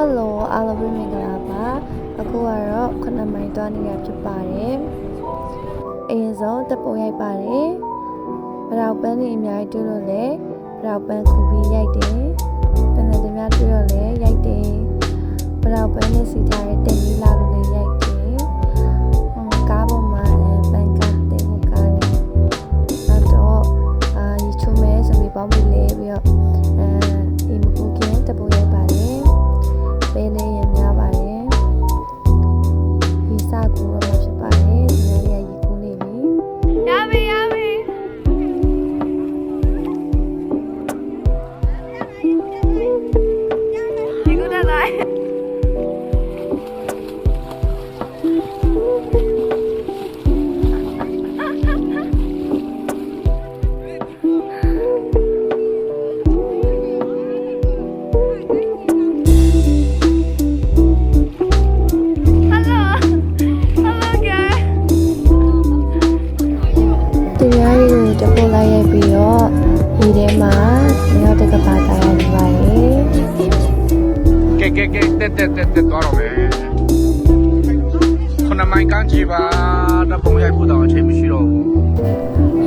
Hello အားလုံးပဲမင်္ဂလာပါအခုကတော့ခုနှစ်မိုင်သွားနေရဖြစ်ပါတယ်အရင်ဆုံးတပ်ပုံရိုက်ပါတယ်ဗရောက်ပန်းနေအများကြီးတွေ့လို့လဲဗရောက်ပန်းခူပြီးရိုက်တယ်ပန်းတွေများတွေ့တော့လဲရိုက်တယ်ဗရောက်ပန်းနဲ့စီထားတဲ့ ကုတက်လိုက် Hello Hello guys ဒီများရီကိုတပုတ်လိုက်ရိုက်ပြီးတော့ဒီထဲမှာမြောက်တကပါတာရနေပါတယ် ကဲကဲကဲတက်တက်တက်တက်သွားတော့မယ်ခုနမိုင်ကန်းကြီးပါတော့ပုံရိုက်ဖို့တော့အချိန်မရှိတော့ဘူး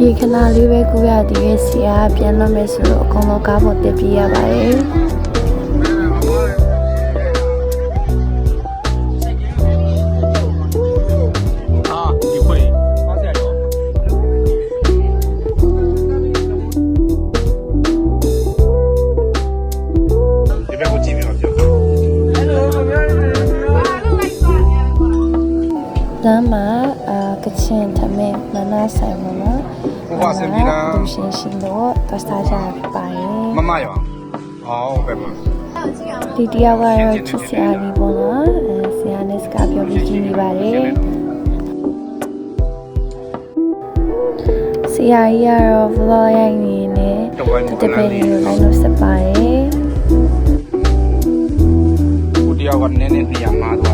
ရေခဏလေးပဲကူရသေးရဲ့ဆရာပြန်တော့မယ်ဆိုတော့အကုန်လုံးကားပေါ်တက်ပြေးရပါတယ် လမ်းမှာအာကချင်ထမဲမနာဆိုင်မနော်ဟုတ်ပါဆင်ပြေလားသူရှင်ရှင်တော့ပတ်စားကြပါရင်မမရောအော်ဘယ်မှာဒီတယောက်ကတော့ချစ်စရာလေးပေါ့နော်အဲဆရာနဲ့စကားပြောပြီးကြည့်နေပါတယ်ဆရာကြီးကတော့ vlog ရိုက်နေနေတပည့်တွေကိုလည်းလို့စပါတယ်ဒီတယောက်ကနည်းနည်းနေရာမှာ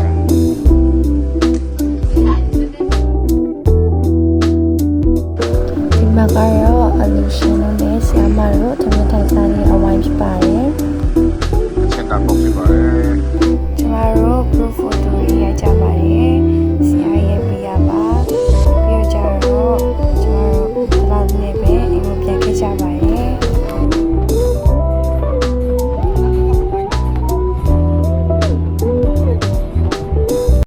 မှာကတော့အလူရှင်တို့နဲ့ဆရာမတို့သမထစားနေအဝိုင်းဖြစ်ပါတယ်